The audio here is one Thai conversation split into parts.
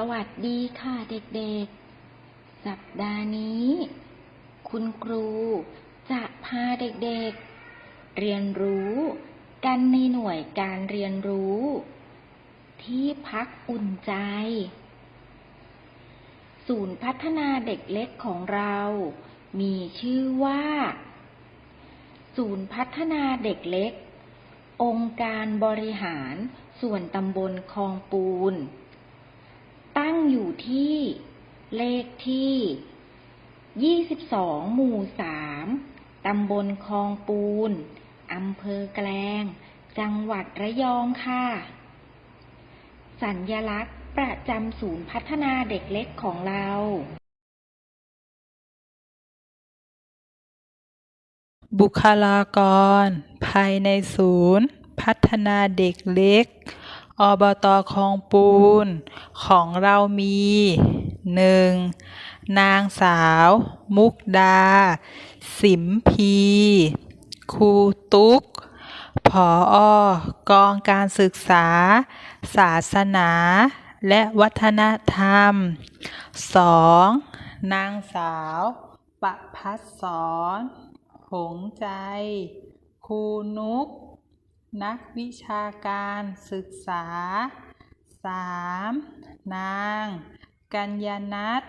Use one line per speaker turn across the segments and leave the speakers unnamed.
สวัสดีค่ะเด็กๆ สัปดาห์นี้ คุณครูจะพาเด็กๆ เรียนรู้กันในหน่วยการเรียนรู้ ที่พักอุ่นใจ ศูนย์พัฒนาเด็กเล็กของเรา มีชื่อว่า ศูนย์พัฒนาเด็กเล็ก องค์การบริหารส่วนตำบลคลองปูน อยู่ที่เลขที่ 22 หมู่ 3 ตำบลคลองปูน อำเภอแกลง จังหวัดระยองค่ะ สัญญลักษณ์ประจำศูนย์พัฒนาเด็กเล็กของเรา
บุคลากร ภายในศูนย์ พัฒนาเด็กเล็ก อบตคลองปูน ของเรามี 1. นางสาว มุกดา สิมพีครูตุ๊กผออกองการศึกษา ศาสนา และวัฒนธรรม 2. นางสาวประพัสสรหงใจ ครูนุก นักวิชาการศึกษา 3. นาง กัญญนัท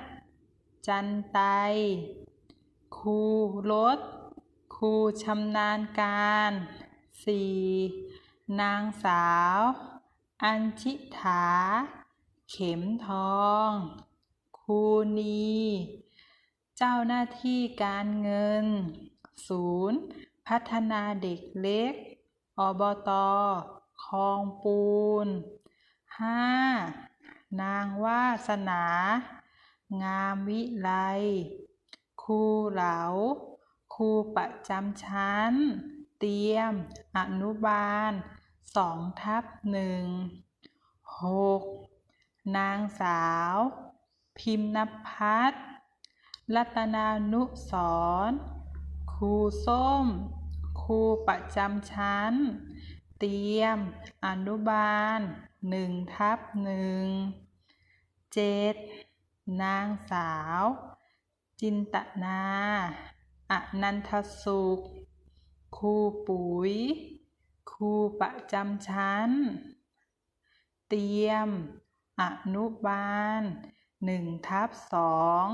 จันไต ครูรถครูชำนาญการ 4. นางสาว อัญชิถาเข็มทอง ครูนี เจ้าหน้าที่การเงิน ศูนย์ พัฒนาเด็กเล็ก อบตคลองปูน 5. นางวาสนา งามวิไลครูเหลาครูประจำชั้น เตรียม อนุบาลสองทับหนึ่ง 6. นางสาว พิมนพัฒรัตนานุสรครูส้ม ครูประจำชั้น เตรียม อนุบาลหนึ่งทับหนึ่งเจ็ดนางสาว จินตนาอนันทสุขครูปุ๋ย ครูประจำชั้น เตรียม อนุบาลหนึ่งทับสอง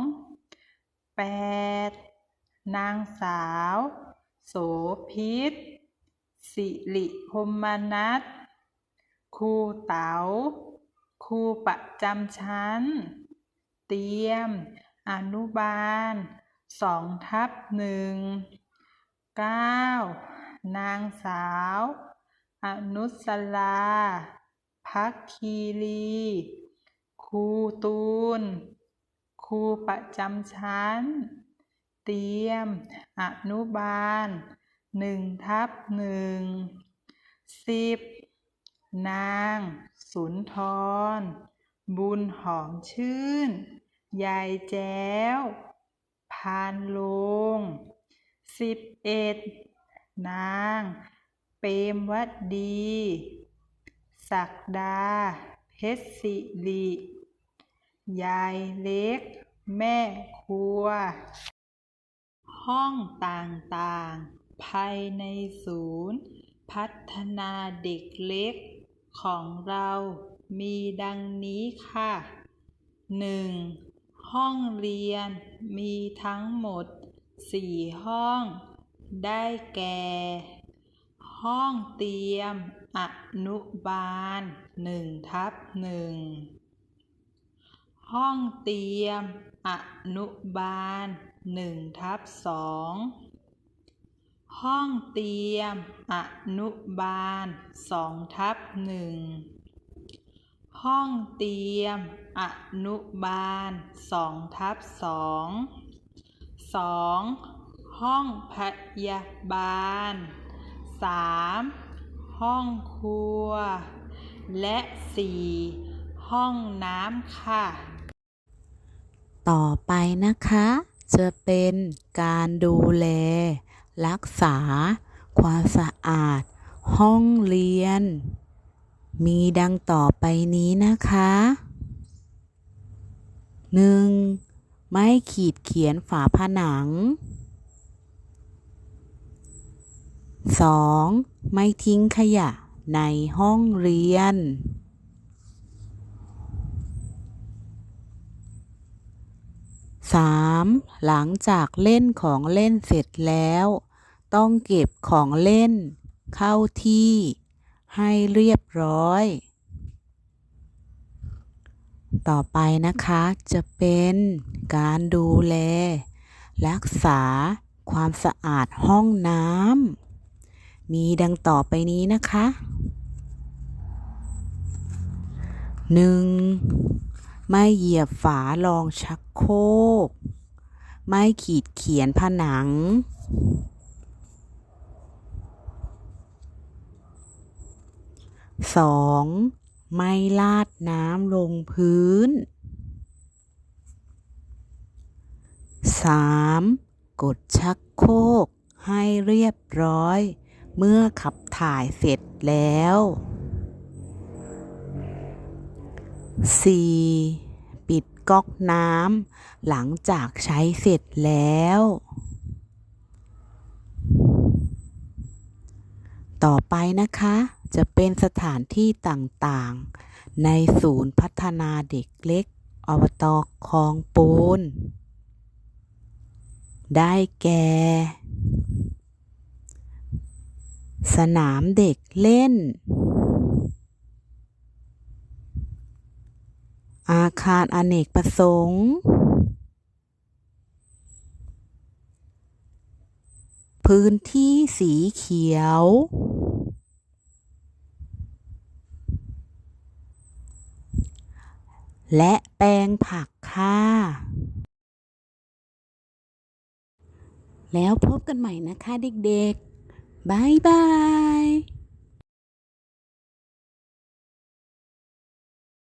แปดนางสาว โสพิษ สิริพรหมนัสครูเต๋าครูประจำชั้น เตรียม อนุบาลสองทับหนึ่งเก้านางสาว อนุสลา พักคีรีครูตูนครูประจำชั้น เตรียม อนุบาลหนึ่งทับหนึ่งสิบนาง สุนทร บุญหอมชื่น ยายแจ้ว พานลงสิบเอ็ดนาง เปรมวัดดี ศักดา เพชรสิริ ยายเล็ก แม่ครัว ห้องต่างๆ ภายในศูนย์ พัฒนาเด็กเล็กของเรามีดังนี้ค่ะ 1. ห้องเรียนมีทั้งหมด 4 ห้อง ได้แก่ ห้องเตรียมอนุบาล1ทับ1 ห้องเตรียม อนุบาล1ทับ2ห้องเตรียม อนุบาล2ทับ1ห้องเตรียม อนุบาล2ทับ2 2. ห้องพยาบาล 3. ห้องครัว และ 4. ห้องน้ำค่ะ
ต่อไปนะคะ จะเป็นการดูแล รักษา ความสะอาด ห้องเรียน มีดังต่อไปนี้นะคะหนึ่งไม่ขีดเขียนฝาผนังสองไม่ทิ้งขยะในห้องเรียน สามหลังจากเล่นของเล่นเสร็จแล้ว ต้องเก็บของเล่น เข้าที่ ให้เรียบร้อย ต่อไปนะคะจะเป็นการดูแล รักษาความสะอาดห้องน้ำมีดังต่อไปนี้นะคะหนึ่ง ไม่เหยียบฝารองชักโครก ไม่ขีดเขียนผนังสองไม่ลาดน้ำลงพื้นสามกดชักโครกให้เรียบร้อย เมื่อขับถ่ายเสร็จแล้วสี่ ก๊อกน้ำหลังจากใช้เสร็จแล้ว ต่อไปนะคะจะเป็นสถานที่ต่างๆ ในศูนย์พัฒนาเด็กเล็ก อบตคลองปูน ได้แก่ สนามเด็กเล่น อาคารอเนกประสงค์ พื้นที่สีเขียว และแปลงผักค่ะ แล้วพบกันใหม่นะคะเด็กๆ บ๊ายบาย